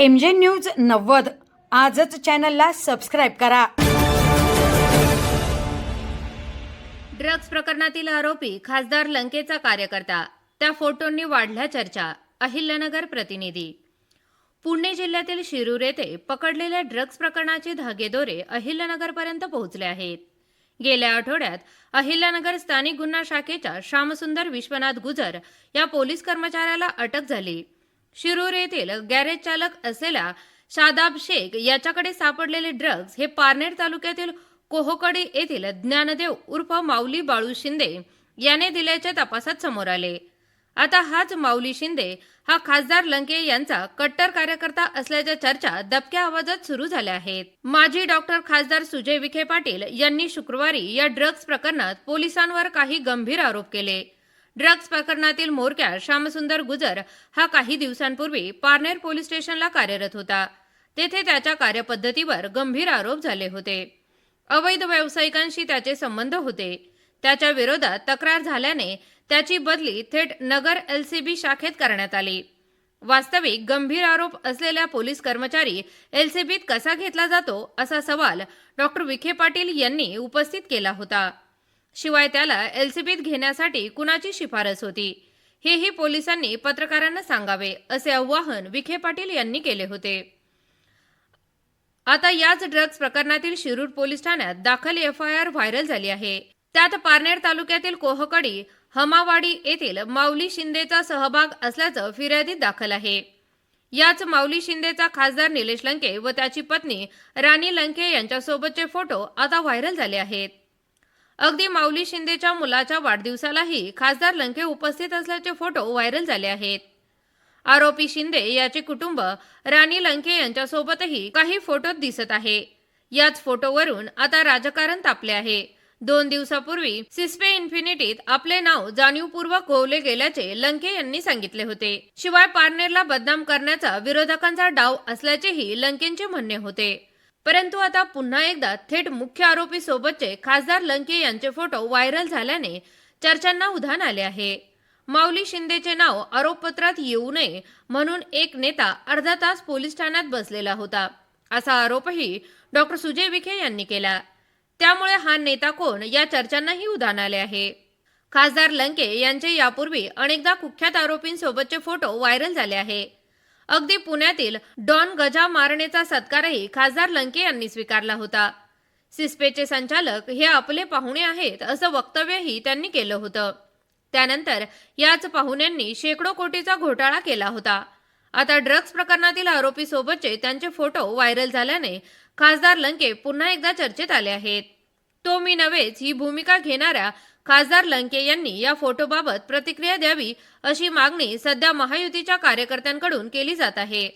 M जे news नव्वद. आजच चॅनलला सबस्क्राईब करा. ड्रग्ज प्रकरणातील आरोपी खासदार लंकेचा कार्यकर्ता. त्या फोटोंनी वाढल्या चर्चा अहिल्यानगर प्रतिनिधी. पुणे जिल्ह्यातील शिरूर येथे पकडलेल्या ड्रग्ज प्रकरणाचे धागेदोरे अहिल्यानगरपर्यंत पोहोचले आहेत. गेल्या आठवड्यात अहिल्यानगर स्थानिक गुन्हा शाखेच्या श्यामसुंदर विश्वनाथ गुजर या पोलीस कर्मचाऱ्याला अटक झाली. शिरूर येथील गॅरेज चालक असलेल्या शादाब शेख याच्याकडे सापडलेले ड्रग्ज हे पारनेर तालुक्यातील कोहोकडी येथील ज्ञानदेव उर्फ माऊली बाळू शिंदे याने दिल्याच्या तपासात समोर आले. आता हाच माऊली शिंदे हा खासदार लंके यांचा कट्टर कार्यकर्ता असल्याच्या चर्चा दबक्या आवाजात सुरू झाल्या आहेत. माजी डॉक्टर खासदार सुजय विखे पाटील यांनी शुक्रवारी या ड्रग्ज प्रकरणात पोलिसांवर काही गंभीर आरोप केले. ड्रग्ज प्रकरणातील मोरक्या श्यामसुंदर गुजर हा काही दिवसांपूर्वी पारनेर पोलीस स्टेशनला कार्यरत होता. तेथे त्याच्या कार्यपद्धतीवर गंभीर आरोप झाले होते. अवैध व्यावसायिकांशी त्याचे संबंध होते. त्याच्या विरोधात तक्रार झाल्याने त्याची बदली थेट नगर एलसीबी शाखेत करण्यात आली. वास्तविक गंभीर आरोप असलेल्या पोलीस कर्मचारी एलसीबीत कसा घेतला जातो असा सवाल डॉक्टर विखे पाटील यांनी उपस्थित केला होता. शिवाय त्याला एलसीबीत घेण्यासाठी कुणाची शिफारस होती? हेही पोलिसांनी पत्रकारांना सांगावे असे आवाहन विखे पाटील यांनी केले होते. आता याच ड्रग्ज प्रकरणातील शिरूर पोलीस ठाण्यात दाखल एफ आय आर व्हायरल झाली आहे. त्यात पारनेर तालुक्यातील कोहकडी हमावाडी येथील माऊली शिंदेचा सहभाग असल्याचं फिर्यादीत दाखल आहे. याच माऊली शिंदेचा खासदार निलेश लंके व त्याची पत्नी राणी लंके यांच्यासोबतचे फोटो आता व्हायरल झाले आहेत. अगदी माऊली शिंदेच्या मुलाच्या वाढदिवसालाही खासदार लंके उपस्थित असल्याचे फोटो व्हायरल झाले आहेत. आरोपी शिंदे याचे कुटुंब राणी लंके यांच्यासोबतही काही फोटोत दिसत आहे. याच फोटोवरून आता राजकारण तापले आहे. दोन दिवसापूर्वी सिस्पे इन्फिनिटीत आपले नाव जाणीवपूर्वक गोवले गेल्याचे लंके यांनी सांगितले होते. शिवाय पारनेरला बदनाम करण्याचा विरोधकांचा डाव असल्याचेही लंकेंचे म्हणणे होते. परंतु आता पुन्हा एकदा थेट मुख्य आरोपी सोबतचे खासदार लंके यांचे फोटो व्हायरल झाल्याने चर्चांना उधाण आले आहे. माऊली शिंदेचे नाव आरोपपत्रात येऊ नये म्हणून एक नेता अर्धा तास पोलीस ठाण्यात बसलेला होता. असा आरोपही डॉक्टर सुजय विखे यांनी केला. त्यामुळे हा नेता कोण या चर्चांनाही उधाण आले आहे. खासदार लंके यांचे यापूर्वी अनेकदा कुख्यात आरोपींसोबतचे फोटो व्हायरल झाले आहे. अगदी पुण्यातील डॉन गजा मारणेचा सत्कारही खासदार लंके यांनी स्वीकारला होता. सिस्पेचे संचालक हे आपले पाहुणे आहेत असं वक्तव्यही त्यांनी केलं होतं. त्यानंतर याच पाहुण्यांनी शेकडो कोटीचा घोटाळा केला होता. आता ड्रग्ज प्रकरणातील आरोपी सोबतचे त्यांचे फोटो व्हायरल झाल्याने खासदार लंके पुन्हा एकदा चर्चेत आले आहेत. तो मी नव्हेच ही भूमिका घेणाऱ्या खासदार लंके यांनी या फोटोबाबत प्रतिक्रिया द्यावी अशी मागणी सध्या महायुतीच्या कार्यकर्त्यांकडून केली जात आहे.